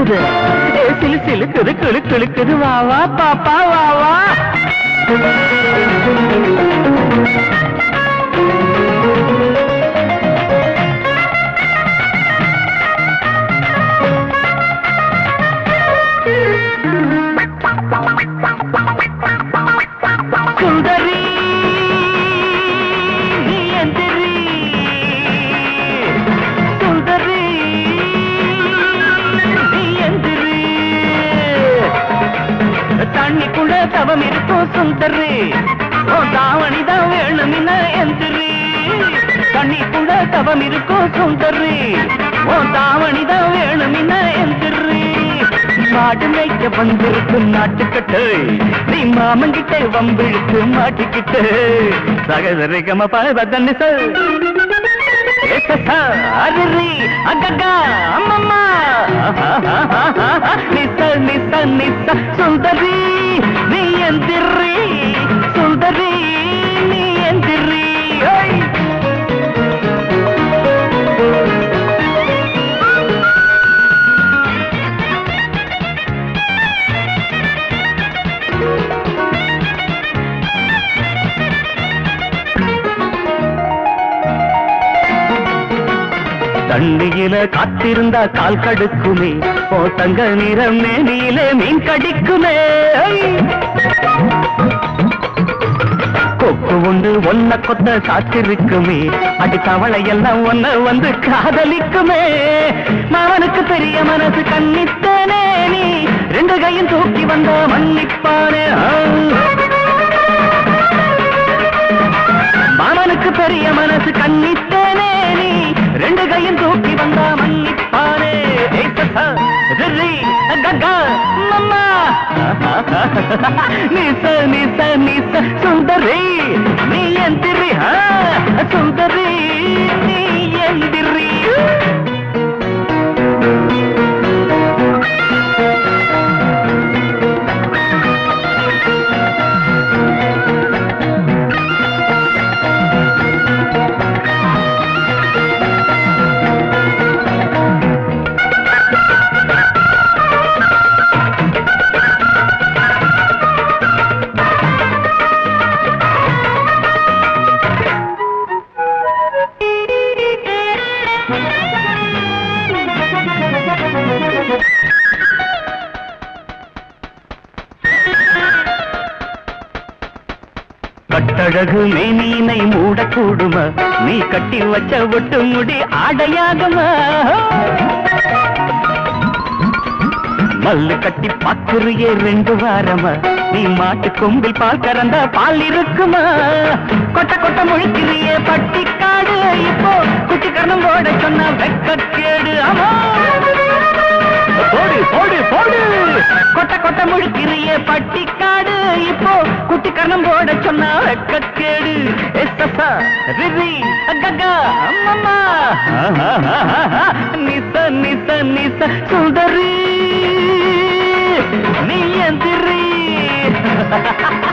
சிலுக்குது சிலு சிலுக்குது கிளு கிளுக்குது வா வா பாப்பா வா வா you. கூட தவம் இருக்கும் சுந்தரி ஓ வேணும் வேணுமின தண்ணி கூட தவம் இருக்கும் சுந்தரி ஓ தாவணிதான் வேணும் எந்திரி மாடு மேய்க்க வந்திருக்கும் நாட்டுக்கட்டு. நீ மாமங்கிட்ட வம்பிழுத்து மாட்டிக்கிட்டு. சகதரிகம பதன்னு சார் அரிரி அக்கா அம்மம்மா. நிச நிச நிச சுந்தரி தண்ணியில காத்திருந்தா கால் கடுக்குமே. ஓ தங்க நிறம் மேனியிலே மீன் கடிக்குமே. கொக்கு உண்டு ஒன்ன கொத்த காத்திருக்குமே அடி தவளை எல்லாம் ஒன்ன வந்து காதலிக்குமே. மாவனுக்கு பெரிய மனசு கண்ணித்தனே நீ. ரெண்டு கையும் தூக்கி வந்த மன்னிப்பானே. மாமனுக்கு பெரிய மனசு கண்ணித்தனே ரெண்டு கையும் தூக்கி வந்தா மன்னிப்பானே மம்மா. நிச நிச நிச சுந்தரி நீ எந்திரி ஆ, சுந்தரி நீ கட்டழகு மேனீனை மூடக்கூடுமா? நீ கட்டி வச்ச ஒட்டு முடி ஆடையாகுமா? மல்லு கட்டி பாக்குறியே ரெண்டு வாரமா? நீ மாட்டு கொம்பில் பால் கறந்த பால் இருக்குமா? கொட்ட கொட்ட முழிக்கிறியே பட்டி காடு இப்போ குட்டி கரணம் போட சொன்ன வெக்கக்கேடு. ஆமா. போடு போடு போடு. கொட்ட பட்டிக்காடு. இப்போ குட்டி கரணம் போட சொன்னா வெக்கக்கேடு எஸ்ஸா ரிரி அக்கா அம்மம்மா. நிச நிச நிச சுந்தரி. நீ எந்திரி